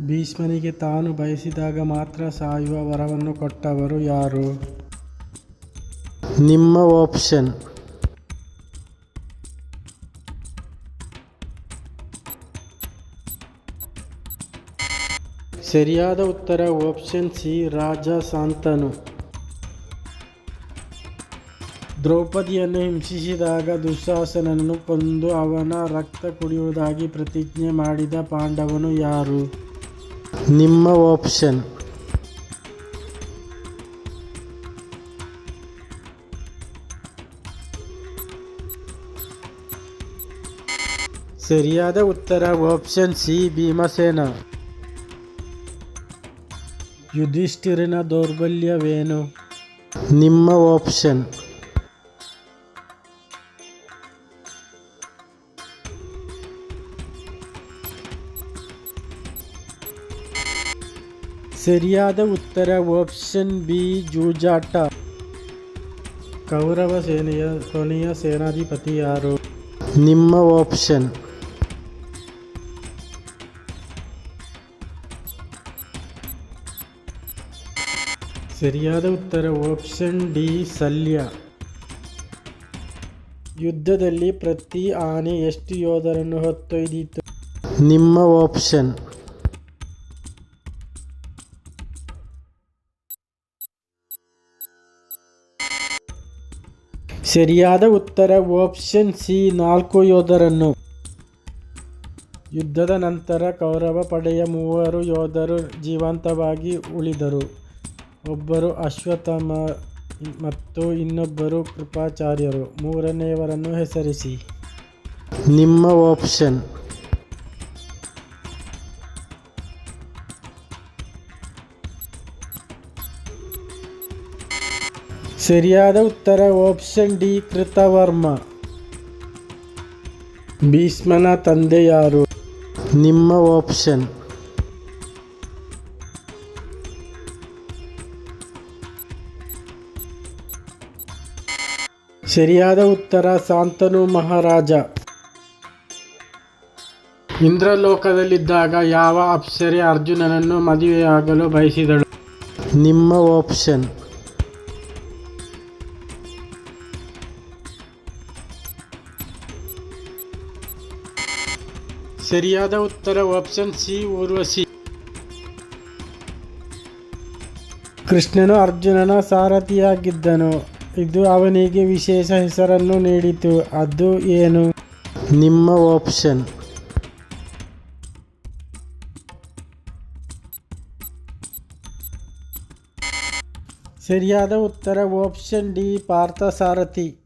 ಭೀಷ್ಮನಿಗೆ ತಾನು ಬಯಸಿದಾಗ ಮಾತ್ರ ಸಾಯುವ ವರವನ್ನು ಕೊಟ್ಟವರು ಯಾರು? ನಿಮ್ಮ ಆಪ್ಷನ್ ಸರಿಯಾದ ಉತ್ತರ ಆಪ್ಷನ್ ಸಿ ರಾಜ ಸಾಂತನು ದ್ರೌಪದಿಯನ್ನು ಹಿಂಸಿಸಿದಾಗ ದುಶಾಸನನ್ನು ಕೊಂದು ಅವನ ರಕ್ತ ಕುಡಿಯುವುದಾಗಿ ಪ್ರತಿಜ್ಞೆ ಮಾಡಿದ ಪಾಂಡವನು ಯಾರು? ನಿಮ್ಮ ಆಪ್ಷನ್ ಸರಿಯಾದ ಉತ್ತರ ಆಪ್ಷನ್ ಸಿ ಭೀಮಸೇನ. ಯುಧಿಷ್ಠಿರನ ದೌರ್ಬಲ್ಯವೇನು? ನಿಮ್ಮ ಆಪ್ಷನ್ ಸರಿಯಾದ ಉತ್ತರ ಆಪ್ಷನ್ ಬಿ, ಜೂಜಾಟ. ಕೌರವ ಸೇನೆಯ ಕೊನೆಯ ಸೇನಾಧಿಪತಿ ಯಾರು? ನಿಮ್ಮ ಆಪ್ಷನ್. ಸರಿಯಾದ ಉತ್ತರ ಆಪ್ಷನ್ ಡಿ ಸಲ್ಯ ಯುದ್ಧದಲ್ಲಿ ಪ್ರತಿ ಆನೆ ಎಷ್ಟು ಯೋಧರನ್ನು ಹೊತ್ತೊಯ್ದಿತ್ತು? ನಿಮ್ಮ ಆಪ್ಷನ್. ಸರಿಯಾದ ಉತ್ತರ ಆಪ್ಷನ್ ಸಿ ನಾಲ್ಕು ಯೋಧರನ್ನು. ಯುದ್ಧದ ನಂತರ ಕೌರವ ಪಡೆಯ ಮೂವರು ಯೋಧರು ಜೀವಂತವಾಗಿ ಉಳಿದರು. ಒಬ್ಬರು ಅಶ್ವತ್ಥಮ ಮತ್ತು ಇನ್ನೊಬ್ಬರು ಕೃಪಾಚಾರ್ಯರು. ಮೂರನೆಯವರನ್ನು ಹೆಸರಿಸಿ. ನಿಮ್ಮ ಆಪ್ಷನ್ ಸರಿಯಾದ ಉತ್ತರ ಆಪ್ಷನ್ ಡಿ ಕೃತವರ್ಮ. ಭೀಷ್ಮನ ತಂದೆ ಯಾರು? ನಿಮ್ಮ ಆಪ್ಷನ್ ಸರಿಯಾದ ಉತ್ತರ, ಶಾಂತನು ಮಹಾರಾಜ. ಇಂದ್ರಲೋಕದಲ್ಲಿದ್ದಾಗ ಯಾವ ಅಪ್ಸರೆ ಅರ್ಜುನನನ್ನು ಮದುವೆಯಾಗಲು ಬಯಸಿದಳು? ನಿಮ್ಮ ಆಪ್ಷನ್ ಸರಿಯಾದ ಉತ್ತರ ಆಪ್ಷನ್ ಸಿ ಊರ್ವಶಿ ಕೃಷ್ಣನು ಅರ್ಜುನನ ಸಾರಥಿಯಾಗಿದ್ದನು. ಇದು ಅವನಿಗೆ ವಿಶೇಷ ಹೆಸರನ್ನು ನೀಡಿತು. ಅದು ಏನು? ನಿಮ್ಮ ಆಪ್ಷನ್ ಸರಿಯಾದ ಉತ್ತರ ಆಪ್ಷನ್ ಡಿ ಪಾರ್ಥಸಾರಥಿ